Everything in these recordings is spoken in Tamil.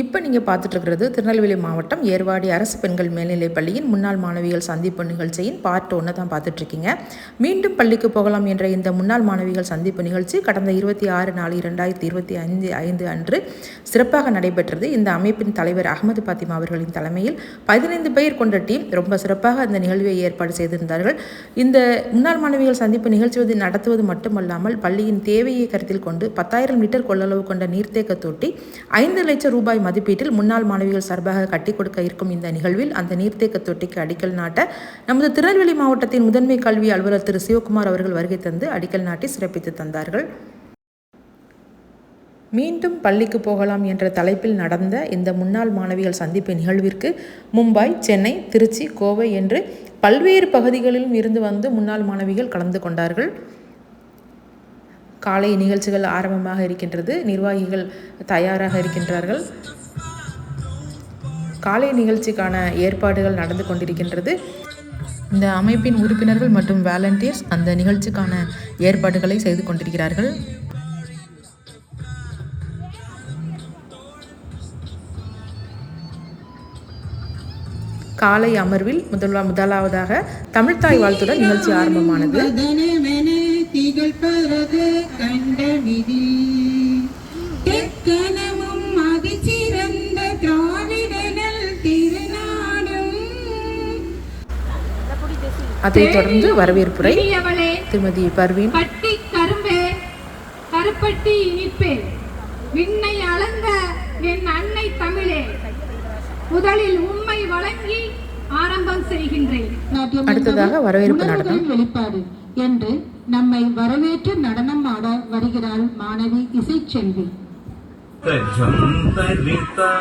இப்போ நீங்கள் பார்த்துட்ருக்கிறது திருநெல்வேலி மாவட்டம் ஏர்வாடி அரசு பெண்கள் மேல்நிலைப் பள்ளியின் முன்னாள் மாணவிகள் சந்திப்பு நிகழ்ச்சியின் பார்ட் ஒன்று தான் பார்த்துட்ருக்கீங்க மீண்டும் பள்ளிக்கு போகலாம் என்ற இந்த முன்னாள் மாணவிகள் சந்திப்பு நிகழ்ச்சி கடந்த இருபத்தி ஆறு நாலு இரண்டாயிரத்தி இருபத்தி ஐந்து ஐந்து அன்று சிறப்பாக நடைபெற்றது. இந்த அமைப்பின் தலைவர் அகமது பாத்திமா அவர்களின் தலைமையில் பதினைந்து பேர் கொண்ட டீம் ரொம்ப சிறப்பாக அந்த நிகழ்வை ஏற்பாடு செய்திருந்தார்கள். இந்த முன்னாள் மாணவிகள் சந்திப்பு நிகழ்ச்சி நடத்துவது மட்டுமல்லாமல் பள்ளியின் தேவையை கருத்தில் கொண்டு பத்தாயிரம் லிட்டர் கொள்ளளவு கொண்ட நீர்த்தேக்க தொட்டி ஐந்து லட்சம் ரூபாய் மதிப்பீட்டில் முன்னாள் மாணவிகள் சார்பாக கட்டி கொடுக்க இருக்கும் இந்த நிகழ்வில் அந்த நீர்த்தேக்க தொட்டிக்கு அடிக்கல் நாட்ட நமது திருநெல்வேலி மாவட்டத்தின் முதன்மை கல்வி அலுவலர் திரு சிவகுமார் அவர்கள் வருகை தந்து அடிக்கல் நாட்டி சிறப்பித்து தந்தார்கள். மீண்டும் பள்ளிக்கு போகலாம் என்ற தலைப்பில் நடந்த இந்த முன்னாள் மாணவிகள் சந்திப்பு நிகழ்விற்கு மும்பை சென்னை திருச்சி கோவை என்று பல்வேறு பகுதிகளிலும் இருந்து வந்து முன்னாள் மாணவிகள் கலந்து கொண்டார்கள். காலை நிகழ்ச்சிகள் ஆரம்பமாக இருக்கின்றது. நிர்வாகிகள் தயாராக இருக்கின்றார்கள். காலை நிகழ்ச்சிக்கான ஏற்பாடுகள் நடந்து கொண்டிருக்கின்றது. இந்த அமைப்பின் உறுப்பினர்கள் மற்றும் வாலண்டியர்ஸ் அந்த நிகழ்ச்சிக்கான ஏற்பாடுகளை செய்து கொண்டிருக்கிறார்கள். காலை அமர்வில் முதல்வா முதலாவதாக தமிழ்த்தாய் வாழ்த்துடன் நிகழ்ச்சி ஆரம்பமானது. திகழ்பரது அதிசிறந்த திராவிடனல் அதைத் தொடர்ந்து வரவேற்புரை திருமதி பர்வீன். பட்டி கரும்பே கருப்பட்டி இனிப்பே. விண்ணை அளந்த என் அன்னை தமிழே. முதலில் உண்மை வழங்கி ஆரம்பம் செய்கின்றேன். அடுத்ததாக வரவேற்பு நடனம். வெளிப்பாடு என்று நம்மை வரவேற்று நடனம் ஆட வருகிறாள் மாணவி இசைச்செல்வி. தஜம் தவிதா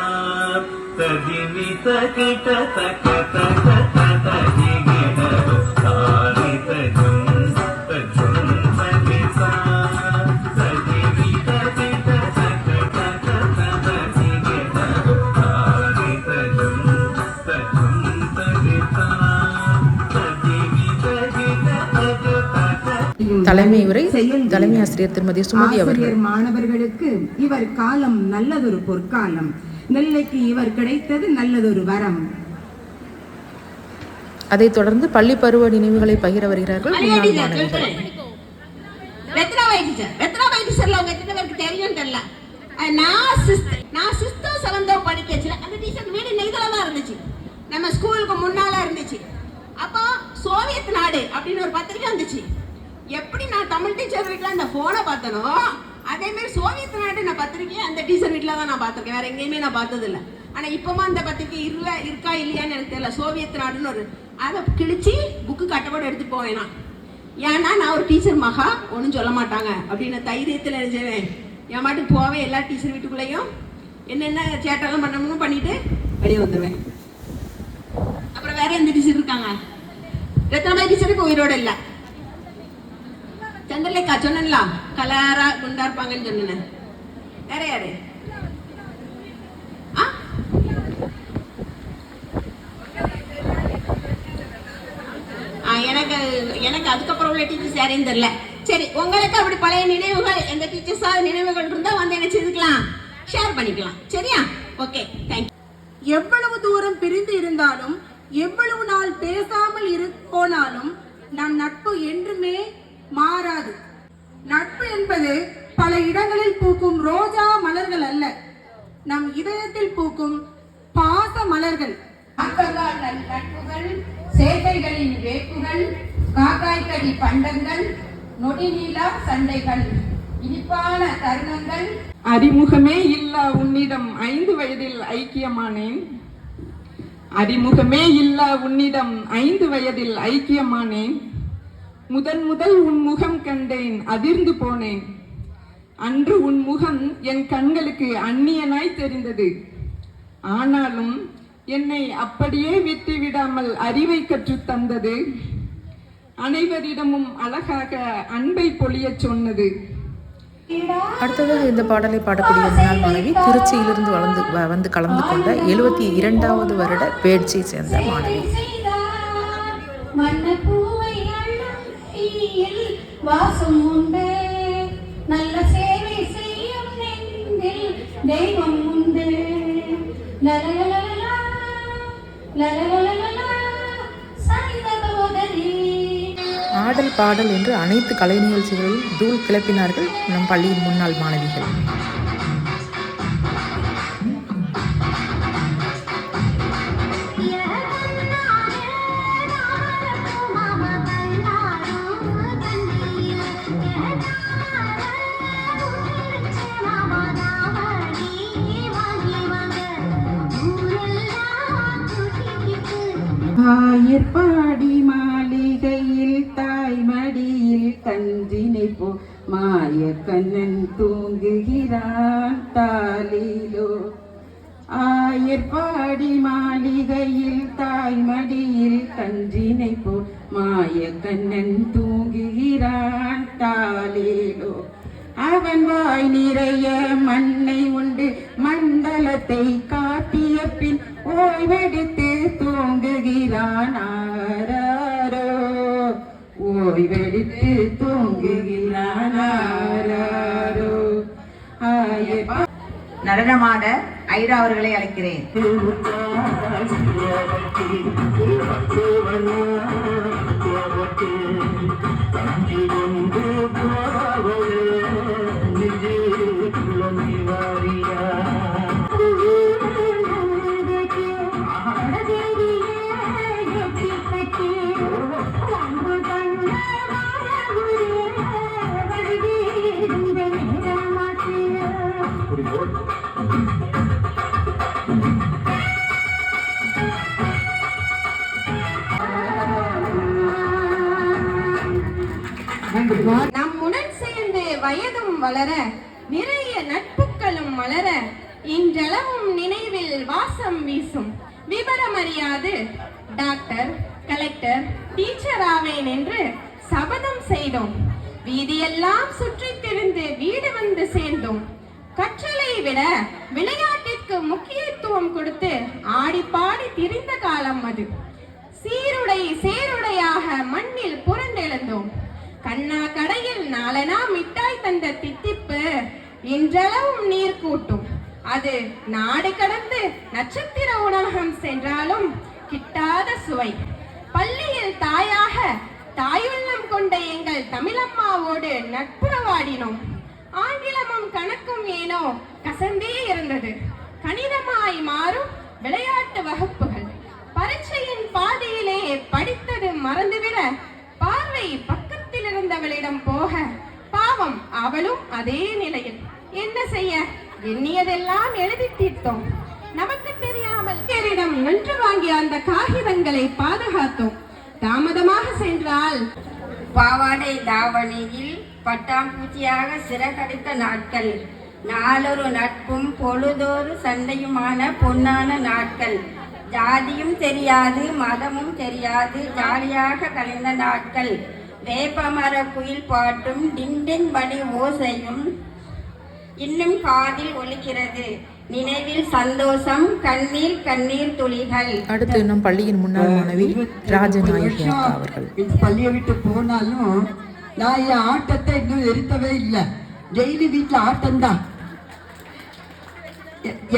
தகிட தக தக ததகி தலைமை உரை தலைமை ஆசிரியர் திருமதி சுமதி அவர்கள். மாணவர்களுக்கு இவர் காலம் நல்லதொரு பொற்காலம். நெல்லைக்கு இவர் கிடைத்தது நல்லதொரு வரம். அதைத் தொடர்ந்து பள்ளி பருவ நினைவுகளை பகிர வருகிறார்கள் முன்னாள் ரத்னாபாய் டீச்சர்ல உங்க எத்தனை பேருக்கு தெரியும் தெரியல. நான் சிஸ்த் நான் சிஸ்தோ செவந்தோ படிக்க வச்சுல அந்த டீச்சர் வீடு நெய்தல இருந்துச்சு. நம்ம ஸ்கூலுக்கு முன்னால இருந்துச்சு. அப்போ சோவியத் நாடு அப்படின்னு ஒரு பத்திரிக்கை வந்துச்சு. எப்படி நான் தமிழ் டீச்சர் வீட்டில் அந்த ஃபோனை பார்த்தனோ அதே மாதிரி சோவியத் நாட்டு நான் பத்திரிக்கையை அந்த டீச்சர் வீட்டில் தான் நான் பார்த்துருக்கேன். வேற எங்கேயுமே நான் பார்த்தது ஆனால் ஆனா இப்பமா அந்த பத்திரிக்கை இல்ல இருக்கா இல்லையான்னு எனக்கு தெரியல. சோவியத் நாடுன்னு ஒரு அதை கிழிச்சு புக்கு கட்டப்பட எடுத்து போவேன் நான். ஏன்னா நான் ஒரு டீச்சர் மகா ஒன்றும் சொல்ல மாட்டாங்க. அப்படின்னு தைரியத்தில் நினைச்சேன் என் மாட்டுக்கு போவேன் எல்லா டீச்சர் வீட்டுக்குள்ளேயும். என்னென்ன சேட்டெல்லாம் பண்ணணும்னு பண்ணிட்டு வெளியே வந்துடுவேன் அப்புறம் வேற எந்த டீச்சர் இருக்காங்க? ரத்னபாய் டீச்சருக்கு உயிரோடு இல்லை? சந்திரலேகா சொன்னேன்ல கலரா குண்டா இருப்பாங்கன்னு சொன்னேன் வேற யாரு ஆ எனக்கு எனக்கு அதுக்கப்புறம் உள்ள டீச்சர்ஸ் யாரையும் தெரியல சரி உங்களுக்கு அப்படி பழைய நினைவுகள் எந்த டீச்சர்ஸா நினைவுகள் இருந்தா வந்து என்ன செஞ்சுக்கலாம் ஷேர் பண்ணிக்கலாம் சரியா ஓகே தேங்க்யூ எவ்வளவு தூரம் பிரிந்து இருந்தாலும் எவ்வளவு நாள் பேசாமல் இரு போனாலும் நம் நட்பு என்றுமே மாறாது. நட்பு என்பது பல இடங்களில் பூக்கும் ரோஜா மலர்கள் அல்ல. நம் இதயத்தில் பூக்கும் பாச மலர்கள். நட்புகள் சேட்டைகளின் வேப்புகள் காக்காய்கடி பண்டங்கள் நொடிநீளா சண்டைகள் இனிப்பான தருணங்கள். அறிமுகமே இல்லா உன்னிடம் ஐந்து வயதில் ஐக்கியமானேன். அறிமுகமே இல்லா உன்னிடம் ஐந்து வயதில் ஐக்கியமானேன். முதன் முதல் உன் முகம் கண்டேன் அதிர்ந்து போனேன். அன்று உன் முகம் என் கண்களுக்கு அந்நியனாய் தெரிந்தது. ஆனாலும் என்னை அப்படியே விட்டு விடாமல் அறிவை கற்றுத் தந்தது. அனைவரிடமும் அழகாக அன்பை பொழியச் சொன்னது. அடுத்ததாக இந்த பாடலை பாடக்கூடிய முன்னாள் மாணவி திருச்சியிலிருந்து வளர்ந்து வ- வந்து கலந்து கொண்ட எழுபத்தி இரண்டாவது வருட பேட்சியை சேர்ந்த மாணவி. நீதியில் வாசம் உண்டு நல்ல சேவை செய்யும் நெஞ்சில் தெய்வம் உண்டு லலலலலலா, லலலலலலா, சரிதபவதரி. ஆடல் பாடல் என்று அனைத்து கலை நிகழ்ச்சிகளிலும் தூள் கிளப்பினார்கள் நம் பள்ளியின் முன்னாள் மாணவிகள் ஆயர்பாடி மாளிகையில் தாய்மடியில் கஞ்சினை போ மாய கண்ணன் தூங்குகிறான் தாலிலோ. ஆயர்பாடி மாளிகையில் தாய்மடியில் கஞ்சினை போ மாய கண்ணன் தூங்குகிறான் தாலிலோ. அவன் வாய் நிறைய மண்ணை உண்டு. மண்டலத்தை காட்டிய பின் ஓய்வெடுத்து தூங்குகிறான் ஆராரோ ஓய்வெடுத்து தூங்குகிறான் ஆராரோ நடனமாட ஐரா அவர்களை அழைக்கிறேன். முக்கியத்துவம் கொடுத்து ஆடி பாடி திரிந்த காலம் அது. சீருடை சேருடையாக மண்ணில் புரண்டெழுந்தோம். கண்ணா கடையில் நாளனா மிட்டாய் தந்த தித்திப்பு இன்றளவும் நீர் கூட்டும். அது நாடு கடந்து நட்சத்திர உணவகம் சென்றாலும் கிட்டாத சுவை. பள்ளியில் தாயாக தாயுள்ளம் கொண்ட எங்கள் தமிழம்மாவோடு நட்புறவாடினோம். ஆங்கிலமும் கணக்கும் ஏனோ கசந்தே இருந்தது. கணிதமாய் மாறும் விளையாட்டு வகுப்புகள். பரீட்சையின் பாதையிலே படித்தது மறந்துவிட பார்வை பக்கத்தில் இருந்தவளிடம் போக பாவம் அவளும் அதே நிலையில். என்ன செய்ய? எண்ணியதெல்லாம் எழுதி தீர்த்தோம். நமக்கு தெரியாமல் பேரிடம் நன்று வாங்கிய அந்த காகிதங்களை பாதுகாத்தோம். தாமதமாக சென்றால் பாவாடை தாவணியில் பட்டாம்பூச்சியாக சிறகடித்த நாட்கள். நாளொரு நட்பும் பொழுதொரு சண்டையுமான பொன்னான நாட்கள். ஜாதியும் தெரியாது மதமும் தெரியாது ஜாலியாக கலைந்த நாட்கள். வேப்பமர குயில் பாட்டும் டிண்டின் படி ஓசையும் இன்னும் காதில் ஒலிக்கிறது. நினைவில் சந்தோஷம் கண்ணீர் கண்ணீர் துளிகள். அடுத்து நம் பள்ளியின் முன்னாள் மாணவி ராஜநாயகி அவர்கள். பள்ளியை விட்டு போனாலும் நான் என் ஆட்டத்தை இன்னும் நிறுத்தவே இல்லை. டெய்லி வீட்டில் ஆட்டம்தான்.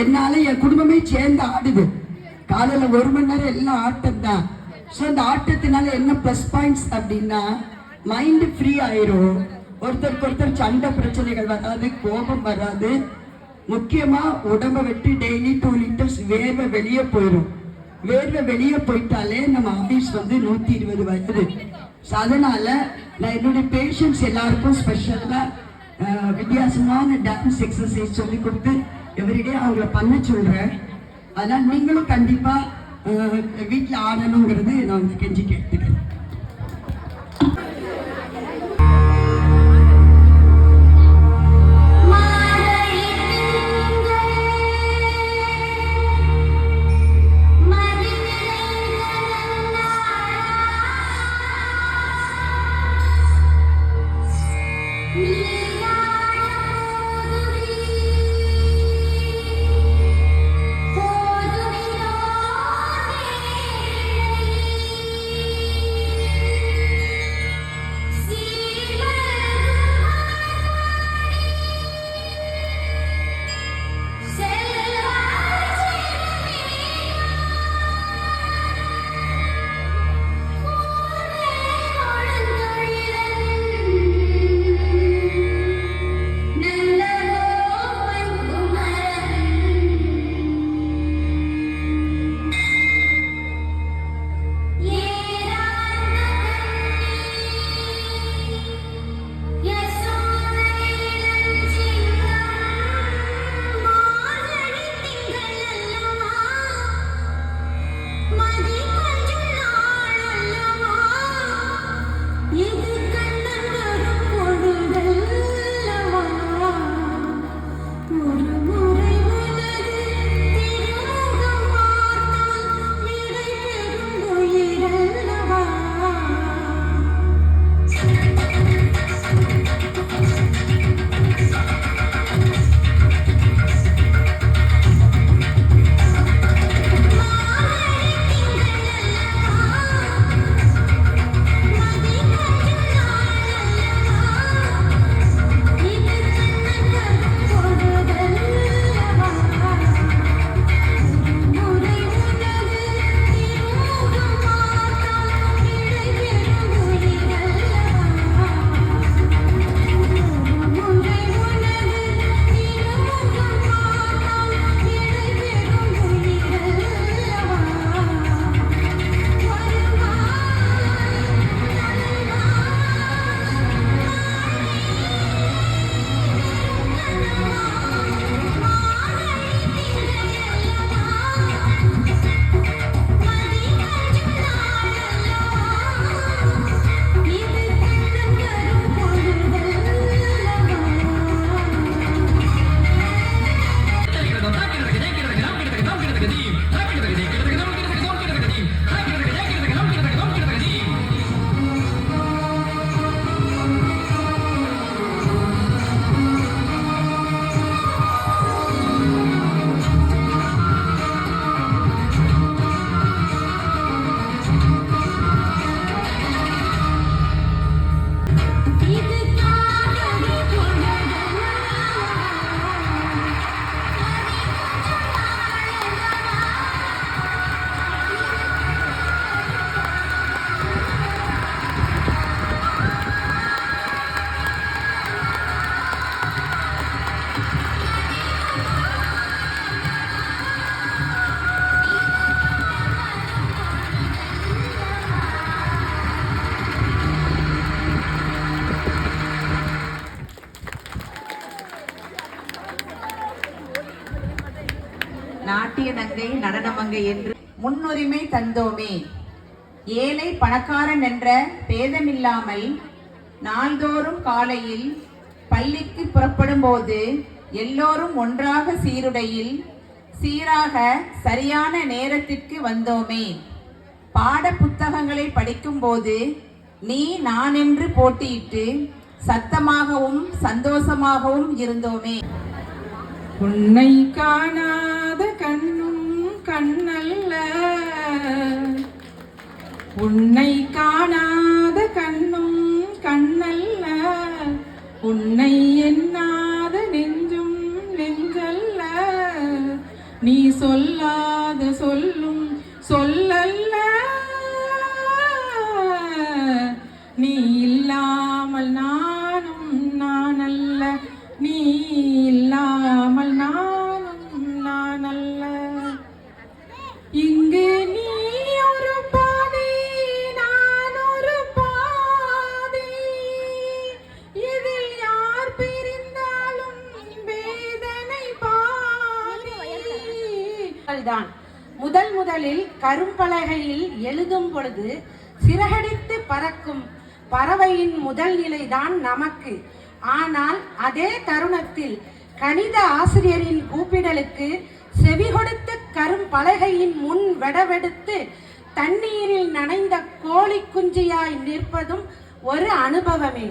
என்னால என் குடும்பமே சேர்ந்து ஆடுது. காலையில ஒரு மணி நேரம் எல்லாம் ஆட்டம் தான். ஸோ அந்த ஆட்டத்தினால என்ன ப்ளஸ் பாயிண்ட்ஸ் அப்படின்னா மைண்டு ஃப்ரீ ஆயிரும். ஒருத்தருக்கு ஒருத்தர் சண்டை பிரச்சனைகள் வராது கோபம் வராது. முக்கியமா உடம்ப வெட்டி டெய்லி டூ லிட்டர்ஸ் வேர்வை வெளியே போயிடும் வேர்வை வெளியே போயிட்டாலே நம்ம ஆபீஸ் வந்து நூத்தி இருபது வயது. ஸோ அதனால நான் என்னுடைய பேஷண்ட்ஸ் எல்லாருக்கும் ஸ்பெஷலாக வித்தியாசமான டான்ஸ் எக்ஸசைஸ் சொல்லி கொடுத்து எவ்ரிடே அவங்கள பண்ண சொல்றேன் அதனால் நீங்களும் கண்டிப்பாக வீட்டில் ஆடணுங்கிறது நான் கெஞ்சி கேட்டுக்கிறேன். நங்கை நடனமங்கை என்று முன்னுரிமை தந்தோமே. ஏழை பணக்காரன் என்ற பேதமில்லாமல் நாள்தோறும் காலையில் பள்ளிக்கு புறப்படும் போது எல்லோரும் ஒன்றாக சீருடையில் சீராக சரியான நேரத்திற்கு வந்தோமே. பாட புத்தகங்களை படிக்கும்போது நீ நான் என்று போட்டியிட்டு சத்தமாகவும் சந்தோஷமாகவும் இருந்தோமே. உன்னை காணாத கண் கண்ணல்ல. உன்னை காணாத க முதல் நிலைதான் நமக்கு. ஆனால் அதே தருணத்தில் கணித ஆசிரியரின் கூப்பிடலுக்கு செவி கொடுத்து கரும்பலகையின் முன் வெடவெடுத்து தண்ணீரில் நனைந்த கோழி குஞ்சியாய் நிற்பதும் ஒரு அனுபவமே.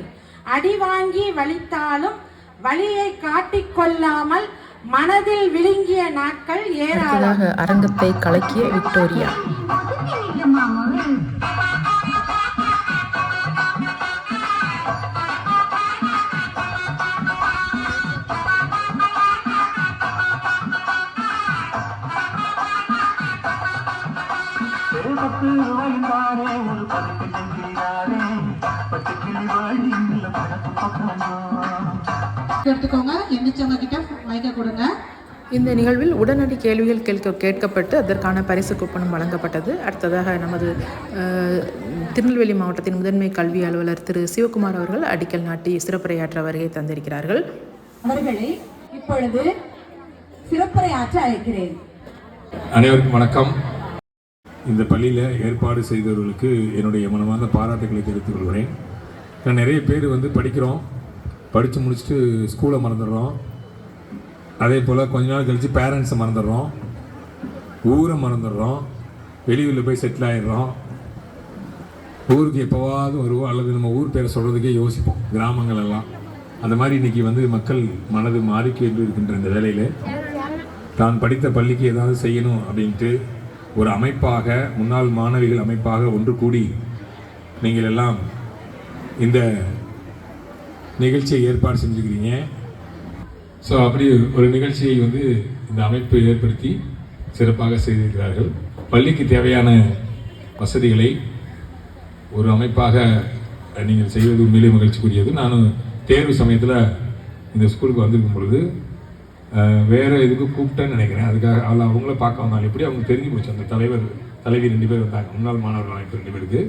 அடி வாங்கி வலித்தாலும் வலியை காட்டிக்கொள்ளாமல் மனதில் விழுங்கிய நாட்கள் ஏராளம். அடுத்ததாக அரங்கத்தை கலக்கிய விக்டோரியா. ஒரு கிளி எடுத்துக்கோங்க. எந்திரிச்சவங்க கிட்ட மைக்க கொடுங்க. இந்த நிகழ்வில் உடனடி கேள்விகள் கேட்க கேட்கப்பட்டு அதற்கான பரிசு கூப்பனும் வழங்கப்பட்டது. அடுத்ததாக நமது திருநெல்வேலி மாவட்டத்தின் முதன்மை கல்வி அலுவலர் திரு சிவகுமார் அவர்கள் அடிக்கல் நாட்டி சிறப்புரையாற்ற வருகை தந்திருக்கிறார்கள். அவர்களை இப்பொழுது சிறப்புரையாற்ற அழைக்கிறேன். அனைவருக்கும் வணக்கம். இந்த பள்ளியில் ஏற்பாடு செய்தவர்களுக்கு என்னுடைய மனமார்ந்த பாராட்டுகளை தெரிவித்துக் கொள்கிறேன். நான் நிறைய பேர் வந்து படிக்கிறோம். படித்து முடிச்சுட்டு ஸ்கூலை மறந்துடுறோம். அதே போல் கொஞ்ச நாள் கழித்து பேரண்ட்ஸை மறந்துடுறோம். ஊரை மறந்துடுறோம். வெளியூரில் போய் செட்டில் ஆகிடுறோம் ஊருக்கு எப்போவாவது வருவோம். அல்லது நம்ம ஊர் பேரை சொல்கிறதுக்கே யோசிப்போம். கிராமங்கள் எல்லாம். அந்த மாதிரி இன்னைக்கு வந்து மக்கள் மனது மாறிக்கொண்டு இருக்கின்ற இந்த வேலையில் தான் படித்த பள்ளிக்கு ஏதாவது செய்யணும் அப்படின்ட்டு ஒரு அமைப்பாக முன்னாள் மாணவிகள் அமைப்பாக ஒன்று கூடி நீங்கள் எல்லாம் இந்த நிகழ்ச்சியை ஏற்பாடு செஞ்சுக்கிறீங்க. ஸோ அப்படி ஒரு நிகழ்ச்சியை வந்து இந்த அமைப்பு ஏற்படுத்தி சிறப்பாக செய்திருக்கிறார்கள். பள்ளிக்கு தேவையான வசதிகளை ஒரு அமைப்பாக நீங்கள் செய்வது உண்மையிலே மகிழ்ச்சிக்குரியது. நான் தேர்வு சமயத்தில் இந்த ஸ்கூலுக்கு வந்திருக்கும் பொழுது வேறு எதுக்கு கூப்பிட்டேன்னு நினைக்கிறேன். அதுக்காக அவள் அவங்கள பார்க்க வந்தாலும் எப்படி அவங்க தெரிஞ்சு போச்சு. அந்த தலைவர் தலைவி ரெண்டு பேர் வந்தாங்க. முன்னாள் மாணவர்கள் அமைப்பு ரெண்டு பேருக்கு.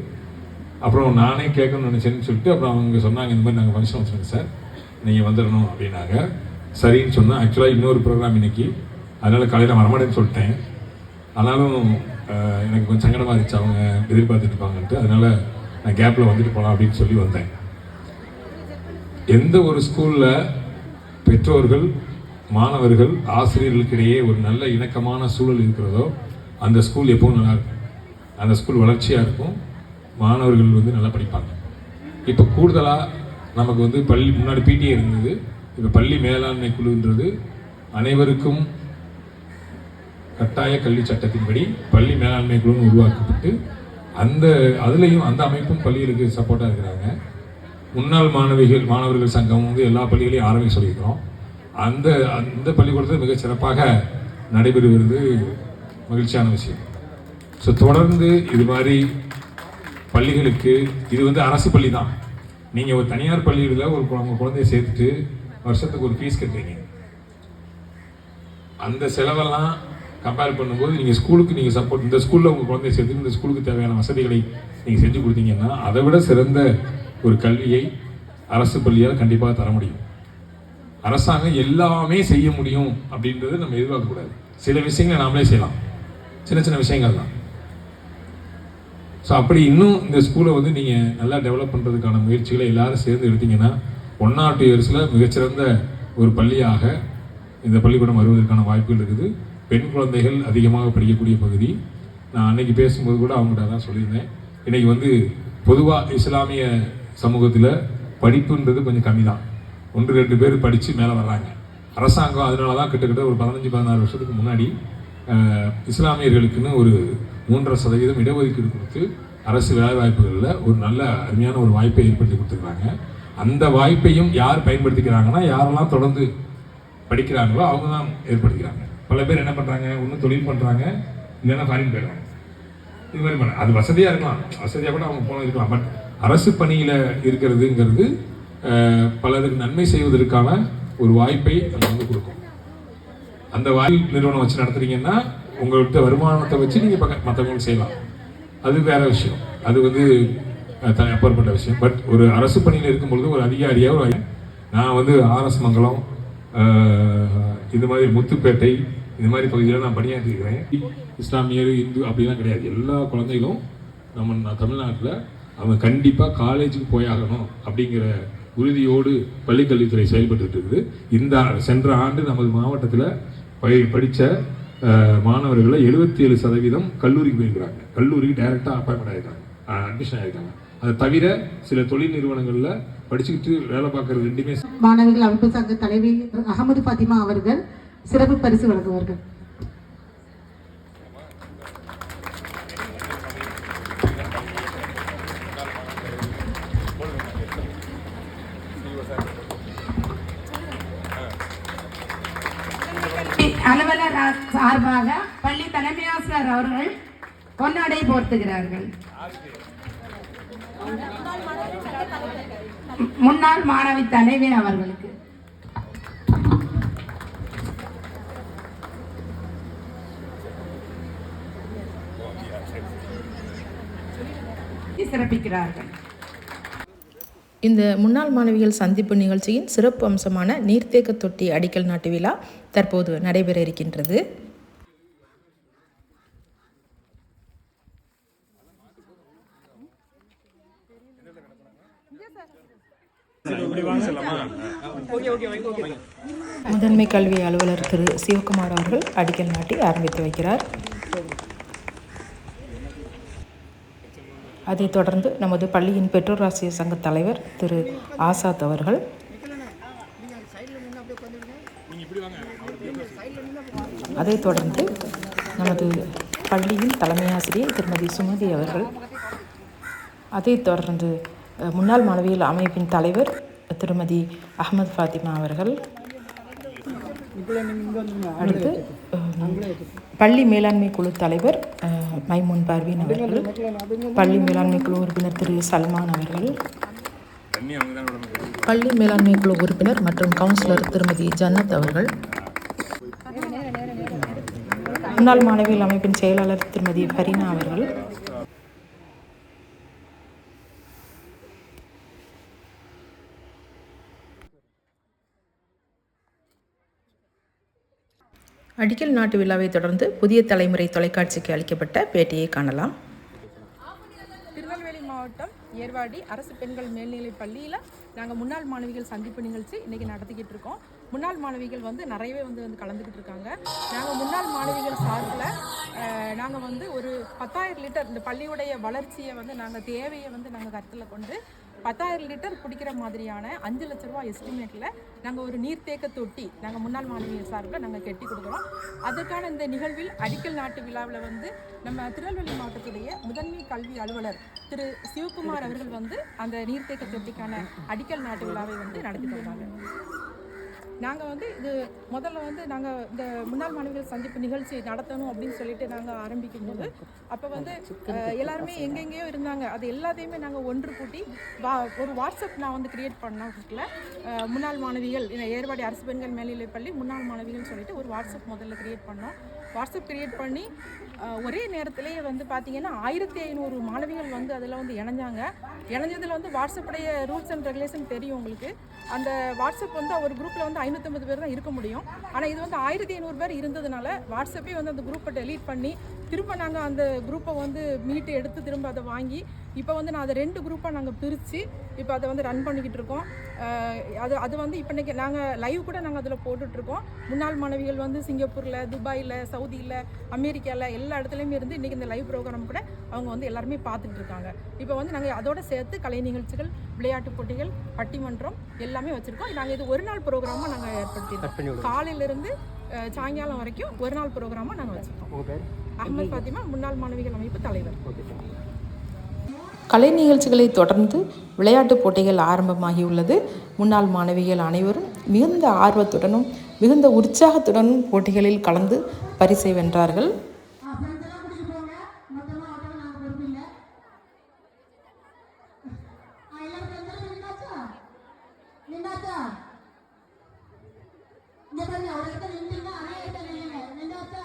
அப்புறம் நானே கேட்கணும்னு நினச்சேன்னு சொல்லிட்டு அப்புறம் அவங்க சொன்னாங்க இந்த மாதிரி நாங்கள் ஃபங்க்ஷன் வச்சுருங்க சார். நீங்கள் வந்துடணும் அப்படின்னாங்க. சரின்னு சொன்னேன் ஆக்சுவலாக இன்னொரு ப்ரோக்ராம் இன்னைக்கு. அதனால் காலையில் வரமாட்டேன்னு சொல்லிட்டேன். ஆனாலும் எனக்கு கொஞ்சம் சங்கடமாக இருந்துச்சு. அவங்க எதிர்பார்த்துட்டு இருப்பாங்கன்ட்டு. அதனால் நான் கேப்பில் வந்துட்டு போகலாம் அப்படின்னு சொல்லி வந்தேன். எந்த ஒரு ஸ்கூலில் பெற்றோர்கள் மாணவர்கள் ஆசிரியர்களுக்கிடையே ஒரு நல்ல இணக்கமான சூழல் இருக்கிறதோ அந்த ஸ்கூல் எப்பவும் நல்லாயிருக்கும் அந்த ஸ்கூல் வளர்ச்சியாக இருக்கும். மாணவர்கள் வந்து நல்லா படிப்பாங்க. இப்போ கூடுதலாக நமக்கு வந்து பள்ளி முன்னாடி பிடிஏ இருந்தது. இப்போ பள்ளி மேலாண்மை குழுன்றது அனைவருக்கும் கட்டாய கல்வி சட்டத்தின்படி பள்ளி மேலாண்மை குழுன்னு உருவாக்கப்பட்டு அந்த அதுலேயும் அந்த அமைப்பும் பள்ளிகளுக்கு சப்போர்ட்டாக இருக்கிறாங்க. முன்னாள் மாணவிகள் மாணவர்கள் சங்கம் வந்து எல்லா பள்ளிகளையும் ஆரம்பிக்க சொல்லியிருக்கிறோம். அந்த அந்த பள்ளிக்கூடத்தில் மிகச் சிறப்பாக நடைபெறுகிறது மகிழ்ச்சியான விஷயம். ஸோ தொடர்ந்து இது மாதிரி பள்ளிகளுக்கு இது வந்து அரசு பள்ளி தான். நீங்கள் ஒரு தனியார் பள்ளியில் ஒரு உங்கள் குழந்தைய சேர்த்துட்டு வருஷத்துக்கு ஒரு ஃபீஸ் கட்டுறீங்க. அந்த செலவெல்லாம் கம்பேர் பண்ணும்போது நீங்கள் ஸ்கூலுக்கு நீங்கள் சப்போர்ட் இந்த ஸ்கூலில் உங்கள் குழந்தைய சேர்த்து இந்த ஸ்கூலுக்கு தேவையான வசதிகளை நீங்கள் செஞ்சு கொடுத்தீங்கன்னா அதை விட சிறந்த ஒரு கல்வியை அரசு பள்ளியால் கண்டிப்பாக தர முடியும். அரசாங்கம் எல்லாமே செய்ய முடியும் அப்படின்றத நம்ம எதிர்பார்க்கக்கூடாது சில விஷயங்களை நாமளே செய்யலாம். சின்ன சின்ன விஷயங்கள் தான். ஸோ அப்படி இன்னும் இந்த ஸ்கூலை வந்து நீங்கள் நல்லா டெவலப் பண்ணுறதுக்கான முயற்சிகளை எல்லாரும் சேர்ந்து எடுத்தீங்கன்னா ஒன் ஆர் டூ இயர்ஸில் மிகச்சிறந்த ஒரு பள்ளியாக இந்த பள்ளிக்கூடம் வருவதற்கான வாய்ப்புகள் இருக்குது. பெண் குழந்தைகள் அதிகமாக படிக்கக்கூடிய பகுதி. நான் அன்னைக்கு பேசும்போது கூட அவங்ககிட்ட தான் சொல்லியிருந்தேன். இன்றைக்கி வந்து பொதுவாக இஸ்லாமிய சமூகத்தில் படிப்புன்றது கொஞ்சம் கம்மி தான் ஒன்று ரெண்டு பேர் படித்து மேலே வர்றாங்க. அரசாங்கம் அதனால தான் கிட்டத்தட்ட ஒரு பதினஞ்சு பதினாறு வருஷத்துக்கு முன்னாடி இஸ்லாமியர்களுக்குன்னு ஒரு மூன்றரை சதவீதம் இடஒதுக்கீடு கொடுத்து அரசு வேலைவாய்ப்புகளில் ஒரு நல்ல அருமையான ஒரு வாய்ப்பை ஏற்படுத்தி கொடுத்துருக்காங்க. அந்த வாய்ப்பையும் யார் பயன்படுத்திக்கிறாங்கன்னா யாரெல்லாம் தொடர்ந்து படிக்கிறாங்களோ அவங்க தான் ஏற்படுத்திக்கிறாங்க. பல பேர் என்ன பண்ணுறாங்க ஒன்றும் தொழில் பண்ணுறாங்க இல்லைன்னா ஃபாரின் போயிடுறாங்க. இது மாதிரி பண்ண அது வசதியாக இருக்கலாம். வசதியாக கூட அவங்க போன இருக்கலாம். பட் அரசு பணியில் இருக்கிறதுங்கிறது பலருக்கு நன்மை செய்வதற்கான ஒரு வாய்ப்பை அது வந்து கொடுக்கும். அந்த வாய்ப்பு நிறுவனம் வச்சு நடத்துறீங்கன்னா உங்கள்கிட்ட வருமானத்தை வச்சு நீங்கள் பக்க மற்றவங்களுக்கு செய்யலாம். அது வேற விஷயம். அது வந்து அப்பாற்பட்ட விஷயம். பட் ஒரு அரசு பணியில் இருக்கும்பொழுது ஒரு அதிகாரியாக ஒரு நான் வந்து ஆர்எஸ் மங்கலம் இது மாதிரி முத்துப்பேட்டை இந்த மாதிரி பகுதியில் நான் பணியாற்றிருக்கிறேன் இஸ்லாமியர் இந்து அப்படிலாம் கிடையாது. எல்லா குழந்தைகளும் நம்ம தமிழ்நாட்டில் அவங்க கண்டிப்பாக காலேஜுக்கு போயாகணும் அப்படிங்கிற உறுதியோடு பள்ளிக்கல்வித்துறை செயல்பட்டு இருக்குது. இந்த சென்ற ஆண்டு நமது மாவட்டத்தில் படி படித்த மாணவர்களை எழுபத்தி ஏழு சதவீதம் கல்லூரிக்கு போயிருக்கிறாங்க. கல்லூரிக்கு டைரெக்டாக அப்பாயின்மெண்ட் ஆகிருக்காங்க அட்மிஷன் ஆகிருக்காங்க அதை தவிர சில தொழில் நிறுவனங்களில் படிச்சுக்கிட்டு வேலை பார்க்குறது ரெண்டுமே மாணவர்கள் அமைப்பு சங்க தலைவி அகமது பாத்திமா அவர்கள் சிறப்பு பரிசு வழங்குவார்கள். அலுவலர் சார்பாக பள்ளி தலைமை ஆசிரியர் அவர்கள் பொன்னாடை போர்த்துகிறார்கள். முன்னாள் மாணவி தலைவி அவர்களுக்கு. சிறப்பிக்கிறார்கள். இந்த முன்னாள் மாணவிகள் சந்திப்பு நிகழ்ச்சியின் சிறப்பு அம்சமான நீர்த்தேக்க தொட்டி அடிக்கல் நாட்டு விழா தற்போது நடைபெற இருக்கின்றது. முதன்மை கல்வி அலுவலர் திரு சிவகுமார் அவர்கள் அடிக்கல் நாட்டி ஆரம்பித்து வைக்கிறார். அதைத் தொடர்ந்து நமது பள்ளியின் பெற்றோர் ஆசிரியர் சங்க தலைவர் திரு ஆசாத் அவர்கள். அதைத் தொடர்ந்து நமது பள்ளியின் தலைமை ஆசிரியர் திருமதி சுமதி அவர்கள். அதைத் தொடர்ந்து முன்னாள் மாணவியல் அமைப்பின் தலைவர் திருமதி அகமது ஃபாத்திமா அவர்கள். அடுத்து பள்ளி மேலாண்மை குழு தலைவர் மைமூன் பர்வீன் அவர்கள் பள்ளி மேலாண்மை குழு உறுப்பினர் திரு சல்மான் அவர்கள் பள்ளி மேலாண்மை குழு உறுப்பினர் மற்றும் கவுன்சிலர் திருமதி ஜன்னத் அவர்கள். முன்னாள் மாணவியல் அமைப்பின் செயலாளர் திருமதி ஃபரீனா அவர்கள் அடிக்கல் நாட்டு விழாவை தொடர்ந்து புதிய தலைமுறை தொலைக்காட்சிக்கு அளிக்கப்பட்ட பேட்டியை காணலாம். திருநெல்வேலி மாவட்டம் ஏர்வாடி அரசு பெண்கள் மேல்நிலைப் பள்ளியில் நாங்கள் முன்னாள் மாணவிகள் சந்திப்பு நிகழ்ச்சி இன்றைக்கி நடத்திக்கிட்டு இருக்கோம். முன்னாள் மாணவிகள் வந்து நிறையவே வந்து வந்து கலந்துக்கிட்டு இருக்காங்க. நாங்கள் முன்னாள் மாணவிகள் சார்பில் நாங்கள் வந்து ஒரு பத்தாயிரம் லிட்டர் இந்த பள்ளியுடைய வளர்ச்சியை வந்து நாங்கள் தேவையை வந்து நாங்கள் கருத்தில் கொண்டு பத்தாயிரம் லிட்டர் பிடிக்கிற மாதிரியான அஞ்சு லட்ச ரூபா எஸ்டிமேட்டில் நாங்கள் ஒரு நீர்த்தேக்க தொட்டி நாங்கள் முன்னாள் மாணவியர் சார்பில் நாங்கள் கட்டி கொடுக்குறோம். அதற்கான இந்த நிகழ்வில் அடிக்கல் நாட்டு விழாவில் வந்து நம்ம திருநெல்வேலி மாவட்டத்துடைய முதன்மை கல்வி அலுவலர் திரு சிவகுமார் அவர்கள் வந்து அந்த நீர்த்தேக்க தொட்டிக்கான அடிக்கல் நாட்டு விழாவை வந்து நடத்தி தருவாங்க நாங்கள் வந்து இது முதல்ல வந்து நாங்கள் இந்த முன்னாள் மாணவிகள் சந்திப்பு நிகழ்ச்சி நடத்தணும் அப்படின்னு சொல்லிட்டு நாங்கள் ஆரம்பிக்கும் போது அப்போ வந்து எல்லாருமே எங்கெங்கேயோ இருந்தாங்க. அது எல்லாத்தையுமே நாங்கள் ஒன்று கூட்டி வா ஒரு வாட்ஸ்அப் நான் வந்து கிரியேட் பண்ணல முன்னாள் மாணவிகள் ஏர்வாடி அரசு பெண்கள் மேல்நிலைப் பள்ளி முன்னாள் மாணவிகள் சொல்லிட்டு ஒரு வாட்ஸ்அப் முதல்ல கிரியேட் பண்ணோம். வாட்ஸ்அப் கிரியேட் பண்ணி ஒரே நேரத்திலேயே வந்து பார்த்தீங்கன்னா ஆயிரத்தி ஐநூறு மாணவிகள் வந்து அதில் வந்து இணைஞ்சாங்க. இணைஞ்சதில் வந்து வாட்ஸ்அப்புடைய ரூல்ஸ் அண்ட் ரெகுலேஷன் தெரியும் உங்களுக்கு. அந்த வாட்ஸ்அப் வந்து ஒரு குரூப்பில் வந்து ஐநூற்றம்பது பேர் தான் இருக்க முடியும். ஆனால் இது வந்து ஆயிரத்தி ஐநூறு பேர் இருந்ததுனால வாட்ஸ்அப்பே வந்து அந்த குரூப்பை டெலீட் பண்ணி திரும்ப நாங்கள் அந்த குரூப்பை வந்து மீட்டு எடுத்து திரும்ப அதை வாங்கி இப்போ வந்து நான் அதை ரெண்டு குரூப்பாக நாங்கள் பிரித்து இப்போ அதை வந்து ரன் பண்ணிக்கிட்டு இருக்கோம். அது அது வந்து இப்போ இன்றைக்கி நாங்கள் லைவ் கூட நாங்கள் அதில் போட்டுட்ருக்கோம் முன்னாள் மாணவிகள் வந்து சிங்கப்பூரில் துபாயில் சவுதியில் அமெரிக்காவில் எல்லா இடத்துலையுமே இருந்து இன்றைக்கி இந்த லைவ் ப்ரோக்ராம் கூட அவங்க வந்து எல்லாருமே பார்த்துட்டு இருக்காங்க. இப்போ வந்து நாங்கள் அதோட சேர்த்து கலை நிகழ்ச்சிகள் விளையாட்டு போட்டிகள் பட்டிமன்றம் எல்லாமே வச்சுருக்கோம். நாங்கள் இது ஒரு நாள் ப்ரோக்ராமாக நாங்கள் ஏற்படுத்தியிருக்கோம். காலையிலேருந்து சாயங்காலம் வரைக்கும் ஒரு நாள் ப்ரோக்ராமாக நாங்கள் வச்சுருக்கோம். அஹ்மத் ஃபாத்திமா முன்னாள் மாணவிகள் அமைப்பு தலைவர். கலை நிகழ்ச்சிகளை தொடர்ந்து விளையாட்டுப் போட்டிகள் ஆரம்பமாகியுள்ளது. முன்னாள் மாணவிகள் அனைவரும் மிகுந்த ஆர்வத்துடனும் மிகுந்த உற்சாகத்துடனும் போட்டிகளில் கலந்து பரிசை வென்றார்கள் நின்னாச்சா இங்க பாருங்க ஒரு இடத்துல நின்றீங்கன்னா அதே இடத்துல நில்லுங்க நின்னாச்சா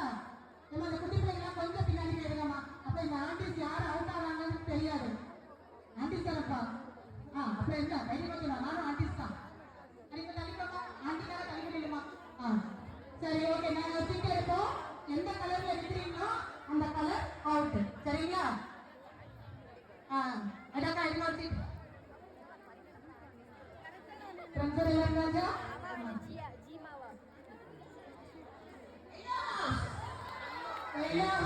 நம்ம அந்த குட்டி பிள்ளைங்களாம் கொஞ்சம் பின்னாடி போயிருக்காமா அப்ப இந்த ஆண்டிஸ் யார் அவுட் ஆனாங்கன்னு தெரியாது ஆண்டிஸ் தானப்பா ஆ அப்புறம் என்ன தைரியம் வச்சுக்கலாம் நானும் ஆண்டிஸ் தான் தனிப்ப தனிப்பா ஆண்டிக்கார தனிப்ப நில்லுமா ஆ சரி ஓகே நாங்க வச்சுட்டே இருக்கோம் எந்த கலர்ல இருக்கிறீங்களோ அந்த கலர் அவுட் சரிங்களா ஆ அடாக்கா இன்னொரு சீட் ஃப்ரெண்ட்ஸ் எல்லாம் ராஜா எனக்கு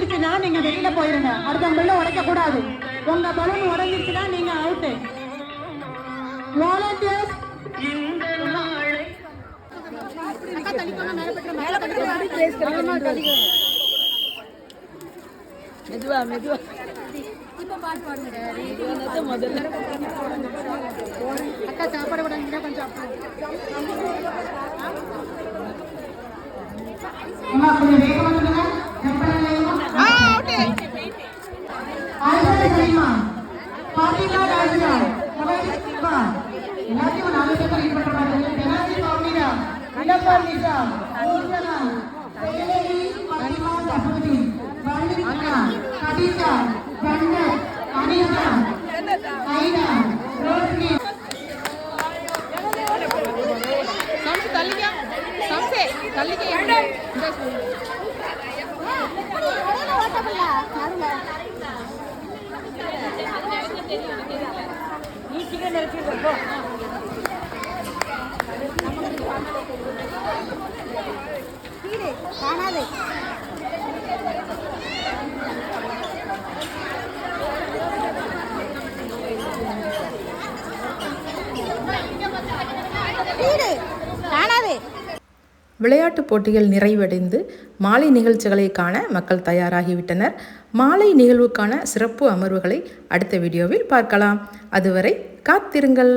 கவனிச்சிருச்சுன்னா நீங்க வெளியில போயிருங்க. அடுத்தவங்க உள்ள உடைக்க கூடாது உங்க பலூன் உடைஞ்சிருச்சுன்னா நீங்க அவுட்டு வாலண்டியர்ஸ் மெதுவா மெதுவா. அக்கா சாப்பாடு கொஞ்சம் கொஞ்சம் ஆல்ரெடி தெரியுமா பாத்தீங்களா ராஜா எல்லாத்தையும் நாலு பேர் ரீட் பண்ற மாதிரி பெனாசி பாமினா இலப்பா நிசா ஊர்ஜனா சேலரி பாத்திமா சஹபதி வர்ணிகா கதீஜா ஜன்னத் விளையாட்டுப் போட்டிகள் நிறைவடைந்து மாலை நிகழ்ச்சிகளை காண மக்கள் தயாராகிவிட்டனர். மாலை நிகழ்வுக்கான சிறப்பு அமர்வுகளை அடுத்த வீடியோவில் பார்க்கலாம். அதுவரை காத்திருங்கள்.